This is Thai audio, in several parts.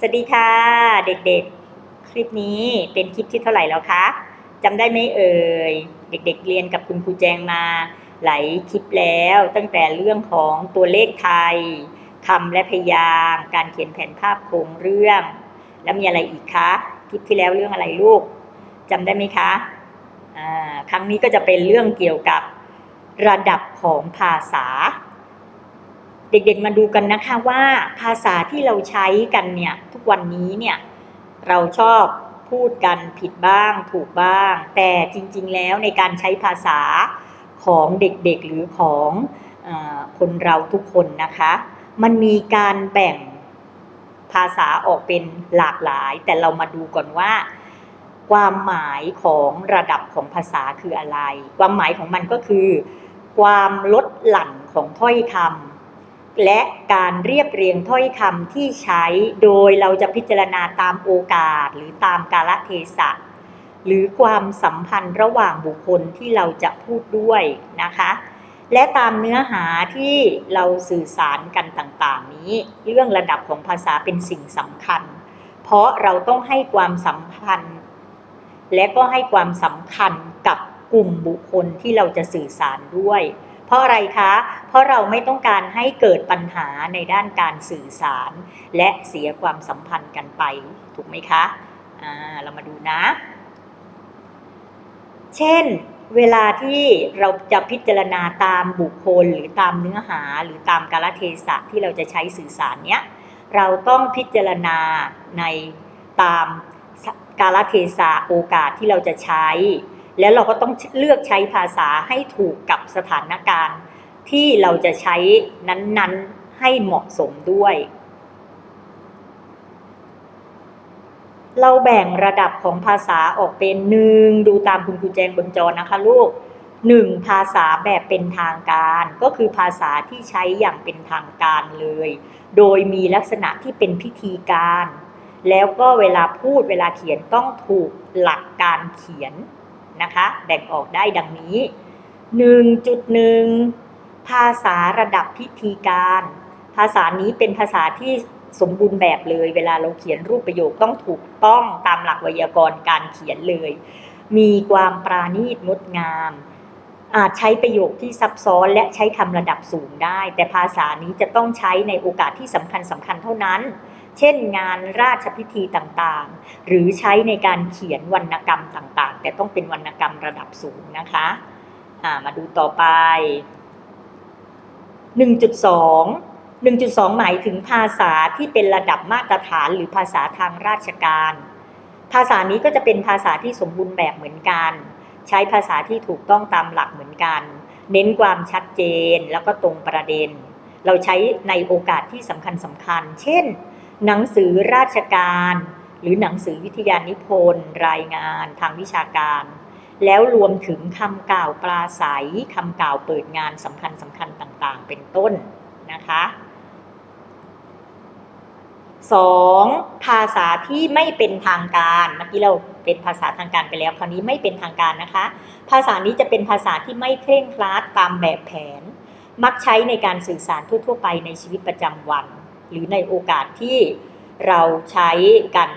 สวัสดีค่ะเด็กๆ คลิปนี้เป็นคลิปที่เท่าไหร่แล้วคะจำได้ไหมเอ่ยเด็ก ๆ เรียนกับคุณครูแจงมาหลายคลิปแล้ว ตั้งแต่เรื่องของตัวเลขไทยคำและพยางการเขียนแผนภาพโครงเรื่อง แล้วมีอะไรอีกคะคลิปที่แล้วเรื่องอะไรลูกจำได้ไหมคะครั้งนี้ก็จะเป็นเรื่องเกี่ยวกับระดับของภาษา เด็กๆมาดูกันนะคะว่าภาษาที่เราใช้กันเนี่ยทุกวันนี้เนี่ยเราชอบพูดกันผิดบ้างถูกบ้าง แต่จริงๆแล้วในการใช้ภาษาของเด็กๆหรือของอคนเราทุกคนนะคะ มันมีการแบ่งภาษาออกเป็นหลากหลาย แต่เรามาดูก่อนว่า ความหมายของระดับของภาษาคืออะไร ความหมายของมันก็คือ ความลดหลั่นของถ้อยคำ และการเรียบเรียงถ้อยคำที่ใช้ โดยเราจะพิจารณาตามโอกาสหรือตามกาลเทศะ หรือความสัมพันธ์ระหว่างบุคคลที่เราจะพูดด้วยนะคะ และตามเนื้อหาที่เราสื่อสารกันต่างๆ นี้ เรื่องระดับของภาษาเป็นสิ่งสำคัญ เพราะเราต้องให้ความสัมพันธ์ และก็ให้ความสำคัญกับกลุ่มบุคคลที่เราจะสื่อสารด้วย เพราะอะไรคะ เพราะเราไม่ต้องการให้เกิดปัญหาในด้านการสื่อสาร และเสียความสัมพันธ์กันไป ถูกไหมคะอ่าเรามาดูนะ เช่น เวลาที่เราจะพิจารณาตามบุคคลหรือตามเนื้อหาหรือตามกาลเทศะที่เราจะใช้สื่อสารเนี้ย เราต้องพิจารณาในตามกาลเทศะโอกาสที่เราจะใช้ แล้วเราก็ต้องเลือกใช้ภาษาให้ถูกกับสถานการณ์ ที่เราจะใช้นั้นๆให้เหมาะสมด้วย เราแบ่งระดับของภาษาออกเป็นหนึ่งดูตามคุณครูแจงบนจอนะคะลูกหนึ่งภาษาแบบเป็นทางการ ก็คือภาษาที่ใช้อย่างเป็นทางการเลย โดยมีลักษณะที่เป็นพิธีการ แล้วก็เวลาพูดเวลาเขียนต้องถูกหลักการเขียน นะคะ แบ่งออกได้ดังนี้ 1.1 ภาษาระดับพิธีการ ภาษานี้เป็นภาษาที่สมบูรณ์แบบเลย เวลาเราเขียนรูปประโยคต้องถูกต้องตามหลักไวยากรณ์การเขียนเลย มีความปราณีตงดงาม อาจใช้ประโยคที่ซับซ้อนและใช้คำระดับสูงได้ แต่ภาษานี้จะต้องใช้ในโอกาสที่สำคัญสำคัญเท่านั้น เช่นงานราชพิธีต่างๆ หรือใช้ในการเขียนวรรณกรรมต่างๆ แต่ต้องเป็นวรรณกรรมระดับสูงนะคะมาดูต่อไป 1.2 1.2 หมายถึงภาษาที่เป็นระดับมาตรฐานหรือภาษาทางราชการ ภาษานี้ก็จะเป็นภาษาที่สมบูรณ์แบบเหมือนกัน ใช้ภาษาที่ถูกต้องตามหลักเหมือนกัน เน้นความชัดเจนแล้วก็ตรงประเด็น เราใช้ในโอกาสที่สำคัญสำคัญ เช่น หนังสือราชการ หรือหนังสือวิทยานิพนธ์ รายงานทางวิชาการ แล้วรวมถึงคำกล่าวปราศัยคำกล่าวเปิดงานสำคัญสำคัญต่างๆ เป็นต้นนะคะ 2. ภาษาที่ไม่เป็นทางการเมื่อกี้เราเป็นภาษาทางการไปแล้ว คราวนี้ไม่เป็นทางการนะคะ ภาษานี้จะเป็นภาษาที่ไม่เคร่งครัดตามแบบแผน มักใช้ในการสื่อสารทั่วๆไปในชีวิตประจำวัน หรือในโอกาสที่เราใช้กัน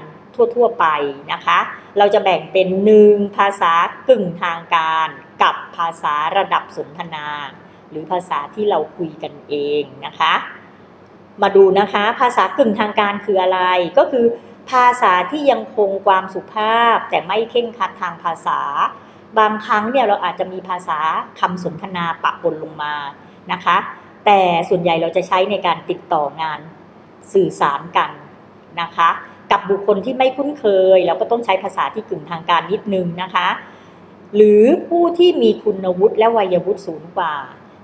ทั่วๆไปนะคะ เราจะแบ่งเป็นหนึ่งภาษากึ่งทางการกับภาษาระดับสนทนา หรือภาษาที่เราคุยกันเองนะคะ มาดูนะคะภาษากึ่งทางการคืออะไรก็คือ ภาษาที่ยังคงความสุภาพ แต่ไม่เข่งคัดทางภาษา บางครั้งเนี่ยเราอาจจะมีภาษาคำสนทนาปะปนลงมานะคะ แต่ส่วนใหญ่เราจะใช้ในการติดต่องาน สื่อสารกันนะคะ กับบุคคลที่ไม่คุ้นเคย เราก็ต้องใช้ภาษาที่กึ่งทางการนิดนึงนะคะ หรือผู้ที่มีคุณวุฒิและวัยวุฒิสูงกว่า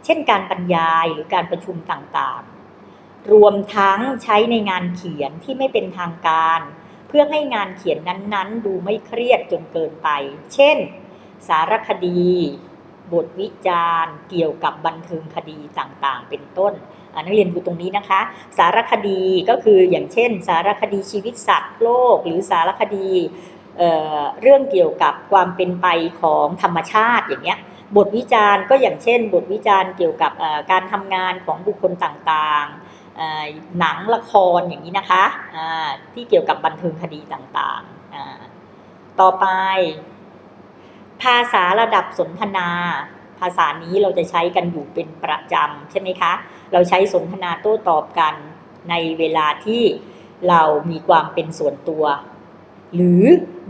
เช่นการบรรยายหรือการประชุมต่างๆ รวมทั้งใช้ในงานเขียนที่ไม่เป็นทางการ เพื่อให้งานเขียนนั้นๆ ดูไม่เครียดจนเกินไป เช่น สารคดี บทวิจารณ์ เกี่ยวกับบันเทิงคดีต่างๆ เป็นต้น นักเรียนดูตรงนี้นะคะ สารคดีก็คืออย่างเช่น สารคดีชีวิตสัตว์โลก หรือสารคดีเเรื่องเกี่ยวกับความเป็นไปของธรรมชาติอย่างเงี้ยบทวิจารณ์ก็อย่างเช่น บทวิจารณ์เกี่ยวกับการทำงานของบุคคลต่างๆ หนังละครอย่างนี้นะคะที่เกี่ยวกับบันเทิงคดีต่างๆ ต่อไป ภาษาระดับสนทนา ภาษานี้เราจะใช้กันอยู่เป็นประจำใช่ไหมคะ เราใช้สนทนาโต้ตอบกันในเวลาที่เรามีความเป็นส่วนตัว หรือ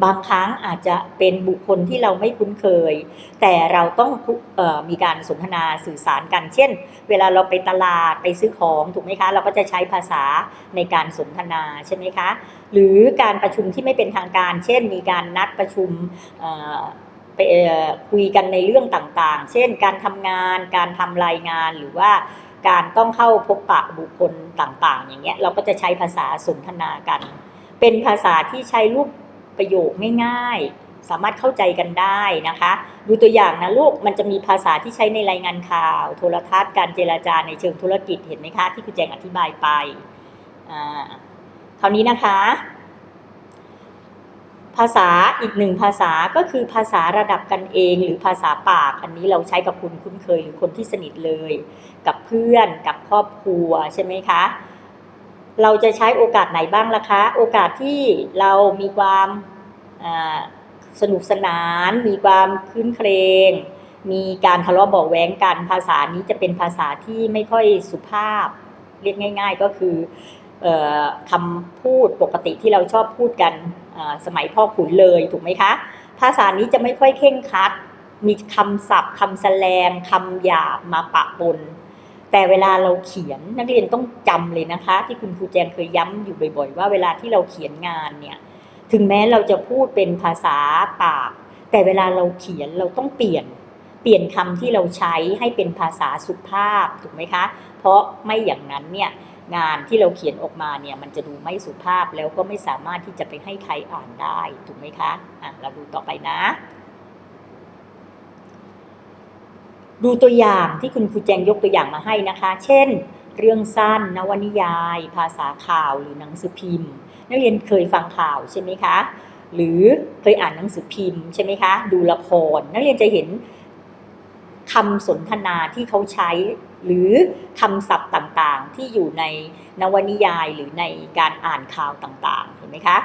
บางครั้งอาจจะเป็นบุคคลที่เราไม่คุ้นเคย แต่เราต้องออมีการสนทนาสื่อสารกัน เช่น เวลาเราไปตลาดไปซื้อของถูกไหมคะ เราก็จะใช้ภาษาในการสนทนาใช่ไหมคะ หรือการประชุมที่ไม่เป็นทางการ เช่น มีการนัดประชุม ไปคุยกันในเรื่องต่างๆ เช่น การทำงาน การทำรายงานหรือว่าการต้องเข้าพบปะบุคคลต่างๆ อย่างเงี้ยเราก็จะใช้ภาษาสนทนากัน เป็นภาษาที่ใช้รูปประโยคง่ายๆ สามารถเข้าใจกันได้นะคะ ดูตัวอย่างนะลูกมันจะมีภาษาที่ใช้ในรายงานข่าว โทรทัศน์การเจราจาในเชิงธุรกิจเห็นไหมคะ ที่คุณแจงอธิบายไปอ่าคราวนี้นะคะ ภาษาอีกหนึ่งภาษาก็คือภาษาระดับกันเอง หรือภาษาปากอันนี้เราใช้กับคุณคุ้นเคยหรือคนที่สนิทเลย กับเพื่อนกับครอบครัวใช่ไหมคะ เราจะใช้โอกาสไหนบ้างล่ะคะ โอกาสที่เรามีความสนุกสนาน มีความคืนเครงมีการทะเลาะเบาะแว้งกันภาษานี้จะเป็นภาษาที่ไม่ค่อยสุภาพ เรียกง่าย ๆ ก็คือออคำพูดปกติที่เราชอบพูดกัน สมัยพ่อขุนเลยถูกไหมคะ ภาษานี้จะไม่ค่อยเข่งคัด มีคำศัพท์คำแสลงคำหยาบมาปะปน แต่เวลาเราเขียนนักเรียนต้องจำเลยนะคะ ที่คุณครูแจงเคยย้ำอยู่บ่อย ๆ ว่าเวลาที่เราเขียนงานเนี่ยถึงแม้เราจะพูดเป็นภาษาปาก แต่เวลาเราเขียนเราต้องเปลี่ยนเปลี่ยนคำที่เราใช้ให้เป็นภาษาสุภาพถูกไหมคะ เพราะไม่อย่างนั้นเนี่ย งานที่เราเขียนออกมาเนี่ยมันจะดูไม่สุภาพแล้วก็ไม่สามารถที่จะไปให้ใครอ่านได้ถูกไหมคะอะเราดูต่อไปนะ ดูตัวอย่างที่คุณครูแจงยกตัวอย่างมาให้นะคะ เช่น เรื่องสั้นนวนิยาย ภาษาข่าวหรือหนังสือพิมพ์ นักเรียนเคยฟังข่าวใช่ไหมคะ หรือเคยอ่านหนังสือพิมพ์ใช่ไหมคะ ดูละครนักเรียนจะเห็นคำสนทนาที่เขาใช้ หรือคำศัพท์ต่างๆ ที่อยู่ในนวนิยายหรือในการอ่านข่าวต่างๆ เห็นไหมคะ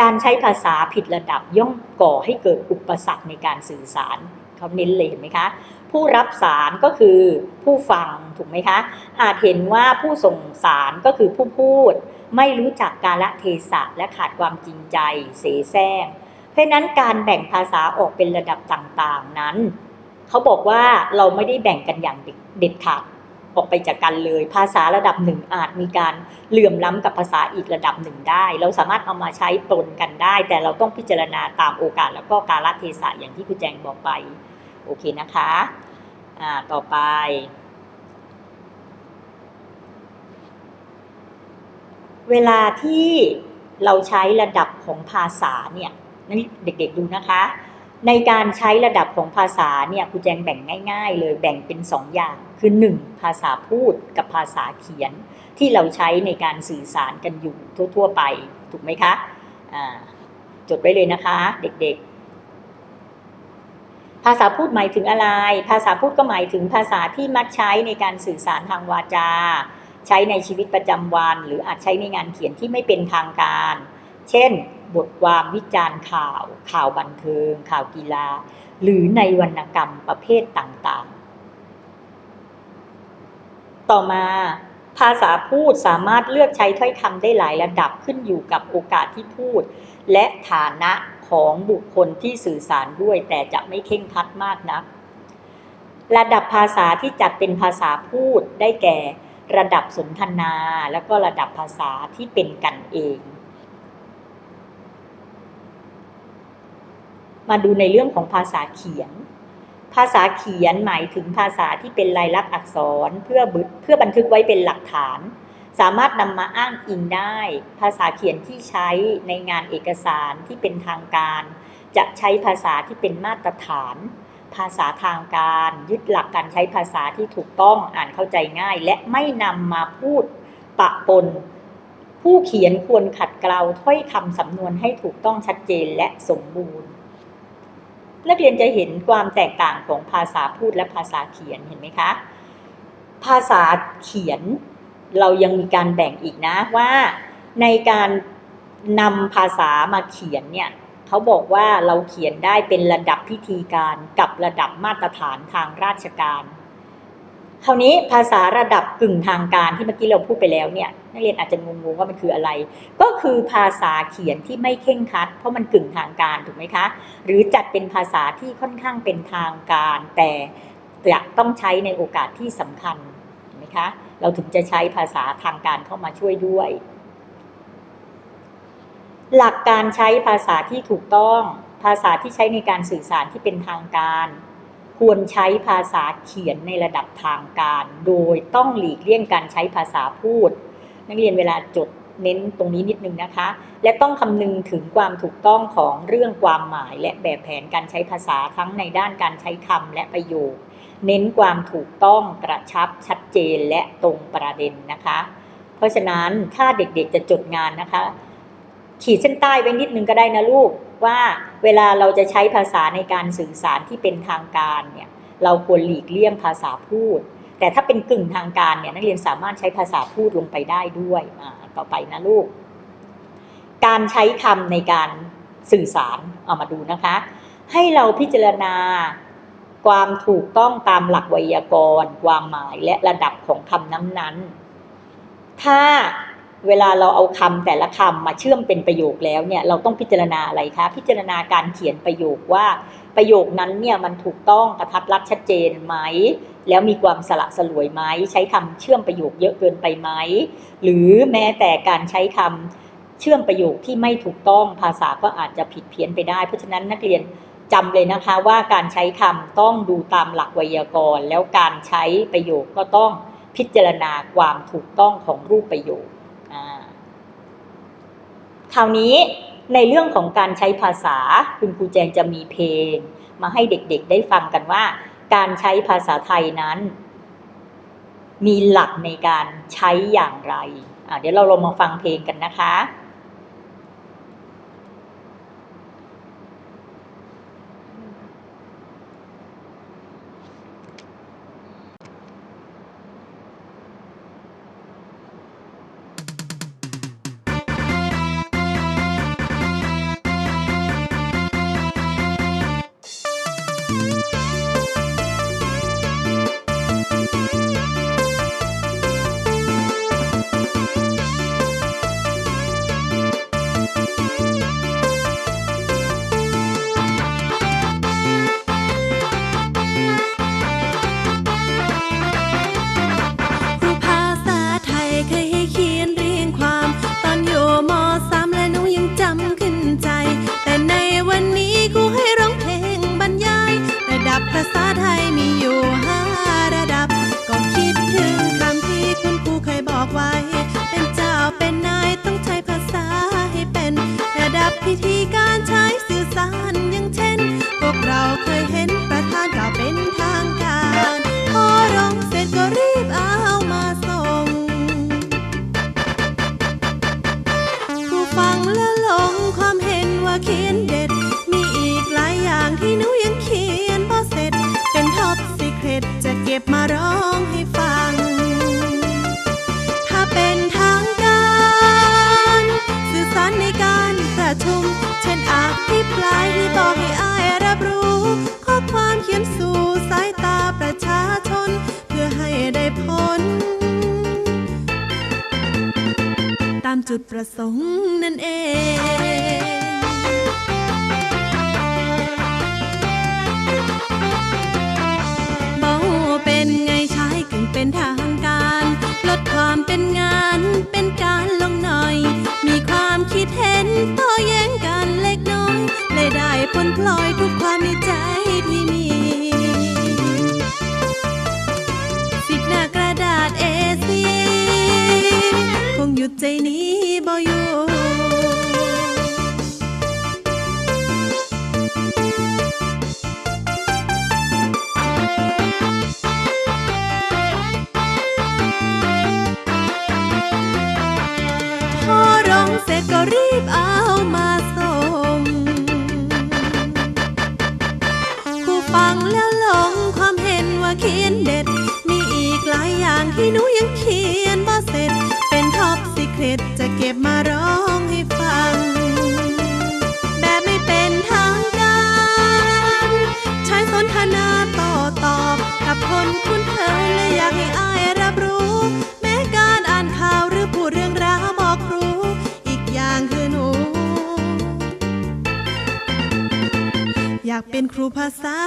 การใช้ภาษาผิดระดับย่อมก่อให้เกิดอุปสรรคในการสื่อสารเขาเน้นเลยเห็นไหมคะ ผู้รับสารก็คือผู้ฟังถูกไหมคะ อาจเห็นว่าผู้ส่งสารก็คือผู้พูด ไม่รู้จักกาลเทศะและขาดความจริงใจเสแสร้งเพราะนั้นการแบ่งภาษาออกเป็นระดับต่างๆนั้น เขาบอกว่าเราไม่ได้แบ่งกันอย่างเด็ดขาด ออกไปจากกันเลย ภาษาระดับหนึ่งอาจมีการเหลื่อมล้ำกับภาษาอีกระดับหนึ่งได้ เราสามารถเอามาใช้ปนกันได้ แต่เราต้องพิจารณาตามโอกาสแล้วก็กาลเทศะอย่างที่คุณแจงบอกไป โอเคนะคะอ่าต่อไปเวลาที่เราใช้ระดับของภาษาเนี่ยนี่เด็กๆดูนะคะ ในการใช้ระดับของภาษาเนี่ยครูแจงแบ่งง่าย ๆ เลยแบ่งเป็นสองอย่างคือหนึ่งภาษาพูดกับภาษาเขียน ที่เราใช้ในการสื่อสารกันอยู่ทั่ว ๆ ไป ถูกไหมคะจดไว้เลยนะคะ เด็กๆ ภาษาพูดหมายถึงอะไร ภาษาพูดก็หมายถึงภาษาที่มักใช้ในการสื่อสารทางวาจา ใช้ในชีวิตประจำวัน หรืออาจใช้ในงานเขียนที่ไม่เป็นทางการ เช่น บทความวิจารณ์ข่าว ข่าวบันเทิง ข่าวกีฬา หรือในวรรณกรรมประเภทต่างๆ ต่อมาภาษาพูดสามารถเลือกใช้ถ้อยคำได้หลายระดับขึ้นอยู่กับโอกาสที่พูด และฐานะของบุคคลที่สื่อสารด้วย แต่จะไม่เข่งคัดมากนัก ระดับภาษาที่จัดเป็นภาษาพูดได้แก่ ระดับสนทนา แล้วก็ระดับภาษาที่เป็นกันเอง มาดูในเรื่องของภาษาเขียน ภาษาเขียนหมายถึงภาษาที่เป็นลายลักษณ์อักษรเพื่อบึเพื่อบันทึกไว้เป็นหลักฐาน สามารถนำมาอ้างอิงได้ ภาษาเขียนที่ใช้ในงานเอกสารที่เป็นทางการ จะใช้ภาษาที่เป็นมาตรฐาน ภาษาทางการ ยึดหลักการใช้ภาษาที่ถูกต้องอ่านเข้าใจง่าย และไม่นำมาพูดปะปนผู้เขียนควรขัดเกลาถ้อยคำสำนวนให้ถูกต้องชัดเจนและสมบูรณ์ นักเรียนจะเห็นความแตกต่างของภาษาพูดและภาษาเขียนเห็นไหมคะ ภาษาเขียนเรายังมีการแบ่งอีกนะว่าในการนำภาษามาเขียนเนี่ยเขาบอกว่าเราเขียนได้เป็นระดับพิธีการกับระดับมาตรฐานทางราชการ คราวนี้ภาษาระดับกึ่งทางการที่เมื่อกี้เราพูดไปแล้วเนี่ยนักเรียนอาจจะงงๆว่ามันคืออะไร ก็คือภาษาเขียนที่ไม่เข่งคัด เพราะมันกึ่งทางการถูกไหมคะ หรือจัดเป็นภาษาที่ค่อนข้างเป็นทางการ แต่จะต้องใช้ในโอกาสที่สำคัญเห็นไหมคะเราถึงจะใช้ภาษาทางการเข้ามาช่วยด้วย หลักการใช้ภาษาที่ถูกต้อง ภาษาที่ใช้ในการสื่อสารที่เป็นทางการ ควรใช้ภาษาเขียนในระดับทางการ โดยต้องหลีกเลี่ยงการใช้ภาษาพูด นักเรียนเวลาจดเน้นตรงนี้นิดนึงนะคะ และต้องคำนึงถึงความถูกต้องของเรื่องความหมาย และแบบแผนการใช้ภาษาทั้งในด้านการใช้คำและประโยค เน้นความถูกต้องกระชับชัดเจนและตรงประเด็นนะคะ เพราะฉะนั้นถ้าเด็กๆจะจดงานนะคะ ขีดเส้นใต้ไว้นิดนึงก็ได้นะลูกว่าเวลาเราจะใช้ภาษาในการสื่อสารที่เป็นทางการเนี่ยเราควรหลีกเลี่ยงภาษาพูด แต่ถ้าเป็นกึ่งทางการเนี่ยนักเรียนสามารถใช้ภาษาพูดลงไปได้ด้วยต่อไปนะลูก การใช้คำในการสื่อสารเอามาดูนะคะ ให้เราพิจารณาความถูกต้องตามหลักไวยากรณ์ความหมายและระดับของคำนั้นๆ ถ้า เวลาเราเอาคำแต่ละคำมาเชื่อมเป็นประโยคแล้วเนี่ยเราต้องพิจารณาอะไรคะ พิจารณาการเขียนประโยคว่า ประโยคนั้นเนี่ยมันถูกต้องกระทัดรัดชัดเจนไหม แล้วมีความสละสลวยไหมใช้คำเชื่อมประโยคเยอะเกินไปไหม หรือแม้แต่การใช้คำเชื่อมประโยคที่ไม่ถูกต้องภาษาก็อาจจะผิดเพี้ยนไปได้ เพราะฉะนั้นนักเรียนจำเลยนะคะว่าการใช้คำต้องดูตามหลักไวยากรณ์ แล้วการใช้ประโยคก็ต้องพิจารณาความถูกต้องของรูปประโยค คราวนี้ในเรื่องของการใช้ภาษาคุณครูแจงจะมีเพลง มาให้เด็กๆได้ฟังกันว่า การใช้ภาษาไทยนั้น มีหลักในการใช้อย่างไร เดี๋ยวเราลองมาฟังเพลงกันนะคะ ค ก็บมาร้องให้ฟัง ถ้าเป็นทางการ สื่อสารในการประชุม เช่นอภิปรายที่บอกให้อายรับรู้ ข้อความเขียนสู่สายตาประชาชน เพื่อให้ได้ผล ตามจุดประสงค์นั่นเอง เบาเป็นไงใช้กึ่งเป็นทางการ ลดความเป็นงานเป็นการลงหน่อย มีความคิดเห็นโต่อแย้งกันเล็กน้อยเลยได้ผลพลอยทุกความในใจที่มีสิบหน้ากระดาษเอซีคงหยุดใจนี้ รูภาษา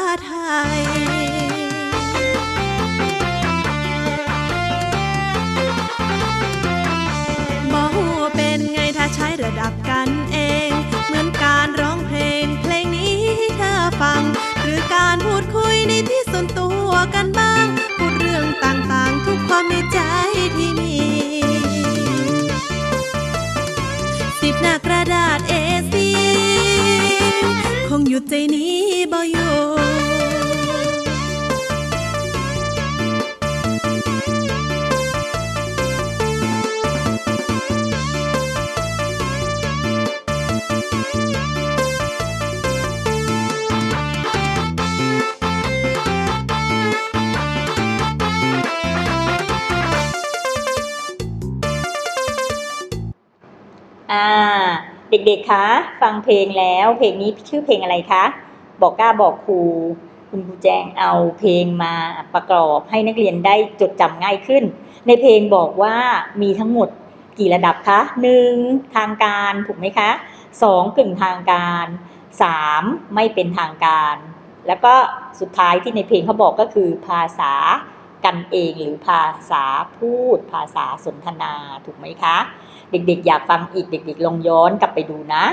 คงหยุดใจนี้บ่อยู่ เด็กๆ คะ ฟังเพลงแล้ว เพลงนี้ชื่อเพลงอะไรคะ บอกกล้าบอกครู คุณครูแจงเอาเพลงมาประกอบให้นักเรียนได้จดจำง่ายขึ้น ในเพลงบอกว่ามีทั้งหมดกี่ระดับคะหนึ่งทางการถูกไหมคะสองกึ่งทางการสามไม่เป็นทางการ แล้วก็สุดท้ายที่ในเพลงเขาบอกก็คือภาษากันเองหรือภาษาพูด ภาษาสนทนาถูกไหมคะ เด็กๆ อยากฟังอีกเด็ก ๆ ลองย้อนกลับไปดูนะ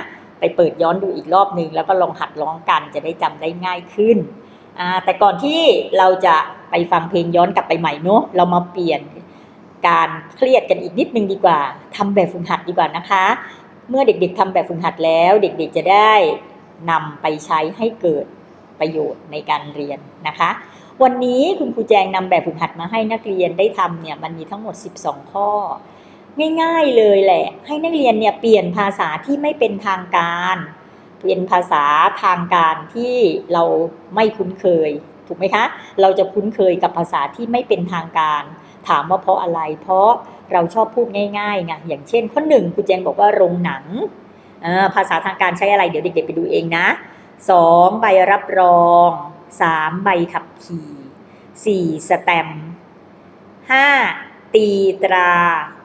ไปเปิดย้อนดูอีกรอบหนึ่งแล้วก็ลองหัดร้องกันจะได้จำได้ง่ายขึ้น แต่ก่อนที่เราจะไปฟังเพลงย้อนกลับไปใหม่เนอะเรามาเปลี่ยนการเครียดกันอีกนิดนึงดีกว่าทำแบบฝึกหัดดีกว่านะคะ เมื่อเด็กๆทำแบบฝึกหัดแล้ว เด็กๆจะได้นำไปใช้ให้เกิดประโยชน์ในการเรียนนะคะ วันนี้คุณครูแจงนำแบบฝึกหัดมาให้นักเรียนได้ทำเนี่ยมันมีทั้งหมด 12 ข้อ ง่ายๆเลยแหละ ให้นักเรียนเนี่ยเปลี่ยนภาษาที่ไม่เป็นทางการ เปลี่ยนภาษาทางการที่เราไม่คุ้นเคย ถูกไหมคะ เราจะคุ้นเคยกับภาษาที่ไม่เป็นทางการ ถามว่าเพราะอะไร เพราะเราชอบพูดง่ายๆไงอย่างเช่น ข้อหนึ่งครูแจงบอกว่าโรงหนังภาษาทางการใช้อะไรเดี๋ยวเด็กๆไปดูเองนะสองใบรับรองสามใบขับขี่สี่สแตมป์ห้าตีตรา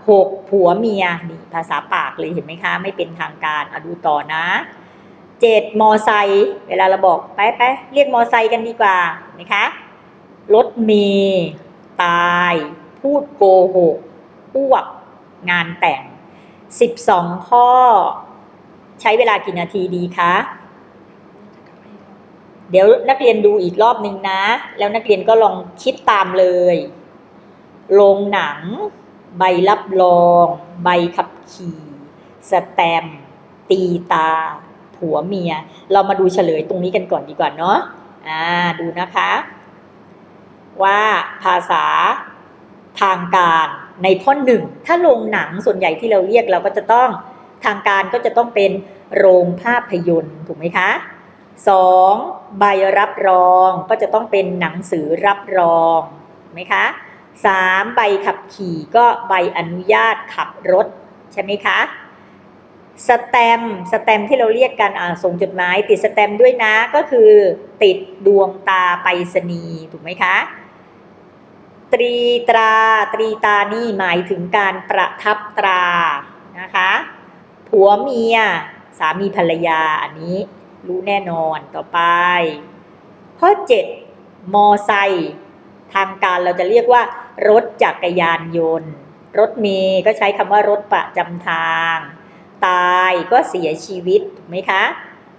หกผัวเมียนี่ภาษาปากเลยเห็นไหมคะ ไม่เป็นทางการเอาดูต่อนะเจ็ดมอไซค์เวลาเราบอกไปไปเรียกมอไซค์กันดีกว่าเห็นไหมคะรถเมย์ตาย พูดโกหกพวกงานแต่ง12ข้อ ใช้เวลากี่นาทีดีคะเดี๋ยวนักเรียนดูอีกรอบนึงนะ แล้วนักเรียนก็ลองคิดตามเลย โรงหนัง ใบรับรอง ใบขับขี่ สแตมป์ตีตา ผัวเมีย เรามาดูเฉลยตรงนี้กันก่อนดีกว่าเนาะอ่าดูนะคะ ว่าภาษาทางการในข้อหนึ่ง ถ้าโรงหนังส่วนใหญ่ที่เราเรียกเราก็จะต้องทางการก็จะต้องเป็นโรงภาพยนตร์ถูกไหมคะสองใบรับรองก็จะต้องเป็นหนังสือรับรองไหมคะ สามใบขับขี่ก็ใบอนุญาตขับรถ ใช่ไหมคะสแตมสแตมที่เราเรียกกันอ่าส่งจดหมาย ติดสแตมด้วยนะก็คือติดดวงตาไปรษณีย์ถูกไหมคะ ตรีตราตรีตานี่หมายถึงการประทับตรานะคะผัวเมียสามีภรรยาอันนี้ รู้แน่นอนต่อไป ข้อ 7 มอไซค์ทางการเราจะเรียกว่า รถจักรยานยนต์ รถเมย์ก็ใช้คำว่ารถประจำทาง ตายก็เสียชีวิตถูกไหมคะ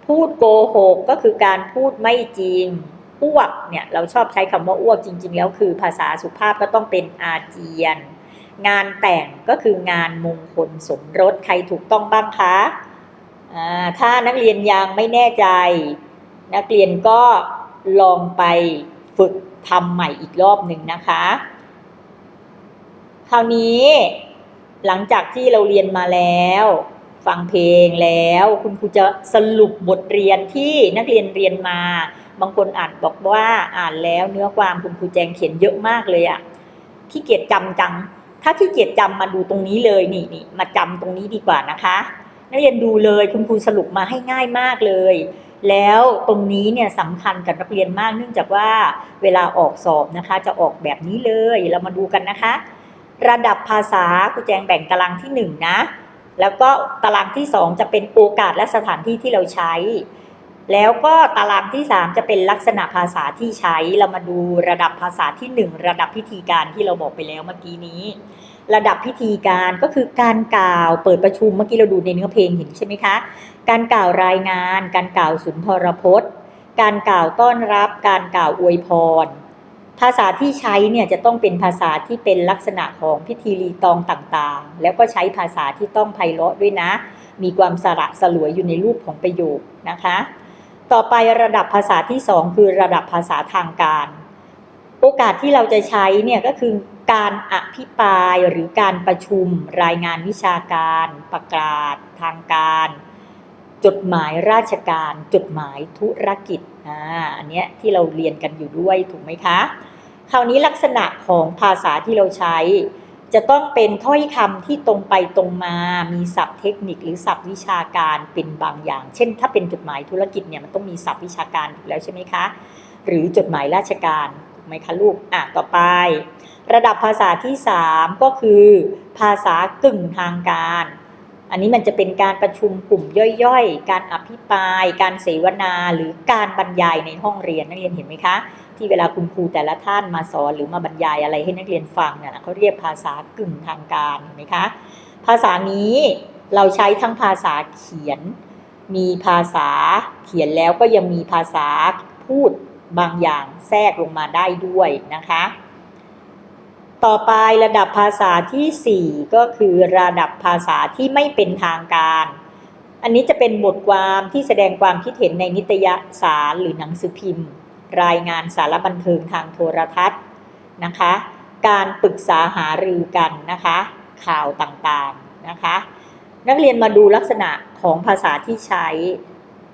พูดโกหกก็คือการพูดไม่จริงอ้วกเนี่ยเราชอบใช้คำว่าอ้วกจริง ๆ แล้วคือภาษาสุภาพก็ต้องเป็นอาเจียน งานแต่งก็คืองานมงคลสมรสใครถูกต้องบ้างคะถ้านักเรียนยังไม่แน่ใจ นักเรียนก็ลองไปฝึกทำใหม่อีกรอบหนึ่งนะคะ คราวนี้ หลังจากที่เราเรียนมาแล้ว ฟังเพลงแล้ว คุณครูจะสรุปบทเรียนที่นักเรียนเรียนมา บางคนอ่านบอกว่าอ่านแล้วเนื้อความคุณครูแจงเขียนเยอะมากเลยอะขี้เกียจจำจัง ถ้าขี้เกียจจำมาดูตรงนี้เลยนี่นี่มาจำตรงนี้ดีกว่านะคะ นักเรียนดูเลยคุณครูสรุปมาให้ง่ายมากเลยแล้วตรงนี้เนี่ยสำคัญกับนักเรียนมากเนื่องจากว่าเวลาออกสอบนะคะ จะออกแบบนี้เลยเรามาดูกันนะคะ ระดับภาษาครูแจงแบ่งตารางที่หนึ่งนะ แล้วก็ตารางที่สองจะเป็นโอกาสและสถานที่ที่เราใช้ แล้วก็ตารางที่ 3 จะเป็นลักษณะภาษาที่ใช้ เรามาดูระดับภาษาที่ 1 ระดับพิธีการที่เราบอกไปแล้วเมื่อกี้นี้ ระดับพิธีการก็คือการกล่าวเปิดประชุมเมื่อกี้เราดูในเนื้อเพลงเห็นใช่ไหมคะ การกล่าวรายงาน การกล่าวสุนทรพจน์ การกล่าวต้อนรับ การกล่าวอวยพร ภาษาที่ใช้เนี่ยจะต้องเป็นภาษาที่เป็นลักษณะของพิธีรีตองต่างๆ แล้วก็ใช้ภาษาที่ต้องไพเราะด้วยนะ มีความสระสลวยอยู่ในรูปของประโยคนะคะ ต่อไประดับภาษาที่สองคือระดับภาษาทางการ โอกาสที่เราจะใช้เนี่ยก็คือการอภิปรายหรือการประชุมรายงานวิชาการ ประกาศ ทางการ จดหมายราชการ จดหมายธุรกิจอ่าอันเนี้ยที่เราเรียนกันอยู่ด้วยถูกไหมคะ คราวนี้ลักษณะของภาษาที่เราใช้ จะต้องเป็นถ้อยคำที่ตรงไปตรงมา มีศัพท์เทคนิคหรือศัพท์วิชาการเป็นบางอย่าง เช่น ถ้าเป็นจดหมายธุรกิจเนี่ยมันต้องมีศัพท์วิชาการถูกแล้วใช่ไหมคะ หรือจดหมายราชการถูกไหมคะลูกอะต่อไป ระดับภาษาที่ 3 ก็คือ ภาษากึ่งทางการ อันนี้มันจะเป็นการประชุมกลุ่มย่อยๆ การอภิปราย การเสวนา หรือการบรรยายในห้องเรียนนักเรียนเห็นไหมคะ ที่เวลาคุณครูแต่ละท่านมาสอนหรือมาบรรยายอะไรให้นักเรียนฟังเนี่ยเขาเรียกภาษากึ่งทางการเห็นไหมคะภาษานี้เราใช้ทั้งภาษาเขียน มีภาษาเขียนแล้วก็ยังมีภาษาพูดบางอย่างแทรกลงมาได้ด้วยนะคะ ต่อไประดับภาษาทีสี่ 4 ก็คือระดับภาษาที่ไม่เป็นทางการ อันนี้จะเป็นบทความที่แสดงความคิดเห็นในนิตยสารหรือหนังสือพิมพ์ รายงานสารบันเทิงทางโทรทัศน์นะคะ การปรึกษาหารือกันนะคะ ข่าวต่างๆนะคะ นักเรียนมาดูลักษณะของภาษาที่ใช้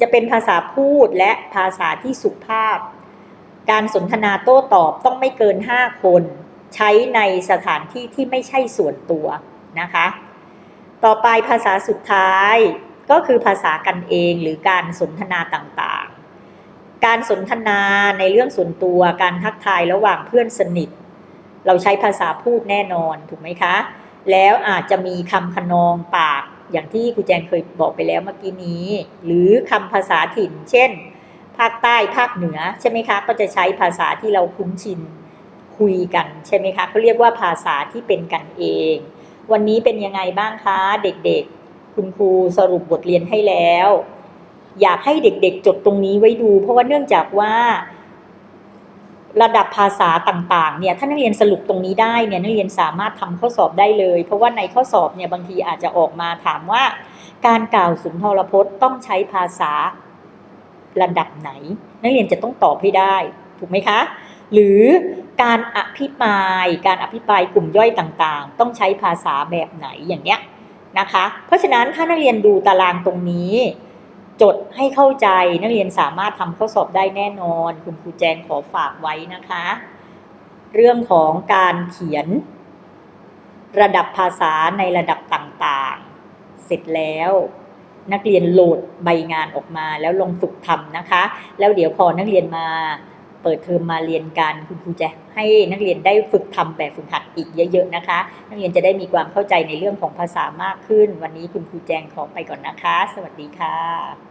จะเป็นภาษาพูดและภาษาที่สุภาพ การสนทนาโต้ตอบต้องไม่เกิน 5 คน ใช้ในสถานที่ที่ไม่ใช่ส่วนตัวนะคะ ต่อไปภาษาสุดท้ายก็คือภาษากันเองหรือการสนทนาต่างๆ การสนทนาในเรื่องส่วนตัวการทักทายระหว่างเพื่อนสนิท เราใช้ภาษาพูดแน่นอนถูกไหมคะ แล้วอาจจะมีคำขนองปากอย่างที่ครูแจงเคยบอกไปแล้วเมื่อกี้นี้ หรือคำภาษาถิ่น เช่น ภาคใต้ภาคเหนือใช่ไหมคะ ก็จะใช้ภาษาที่เราคุ้นชิน คุยกันใช่ไหมคะเขาเรียกว่าภาษาที่เป็นกันเอง วันนี้เป็นยังไงบ้างคะเด็กๆ คุณครูสรุปบทเรียนให้แล้ว อยากให้เด็กๆจดตรงนี้ไว้ดู เพราะว่าเนื่องจากว่า ระดับภาษาต่างๆเนี่ยถ้านักเรียนสรุปตรงนี้ได้เนี่ยนักเรียนสามารถทำข้อสอบได้เลย เพราะว่าในข้อสอบเนี่ยบางทีอาจจะออกมาถามว่า การกล่าวสุนทรพจน์ต้องใช้ภาษาระดับไหน นักเรียนจะต้องตอบให้ได้ถูกไหมคะ หรือ การอภิปราย การอภิปรายกลุ่มย่อยต่างๆ ต้องใช้ภาษาแบบไหนอย่างเนี้ยนะคะ เพราะฉะนั้นถ้านักเรียนดูตารางตรงนี้ จดให้เข้าใจนักเรียนสามารถทำข้อสอบได้แน่นอน คุณครูแจงขอฝากไว้นะคะ เรื่องของการเขียน ระดับภาษาในระดับต่างๆ เสร็จแล้วนักเรียนโหลดใบงานออกมาแล้วลงฝึกทำนะคะ แล้วเดี๋ยวพอนักเรียนมา เปิดเทอมมาเรียนกันคุณครูจะให้นักเรียนได้ฝึกทำแบบฝึกหัดอีกเยอะๆนะคะ นักเรียนจะได้มีความเข้าใจในเรื่องของภาษามากขึ้น วันนี้คุณครูแจงขอไปก่อนนะคะ สวัสดีค่ะ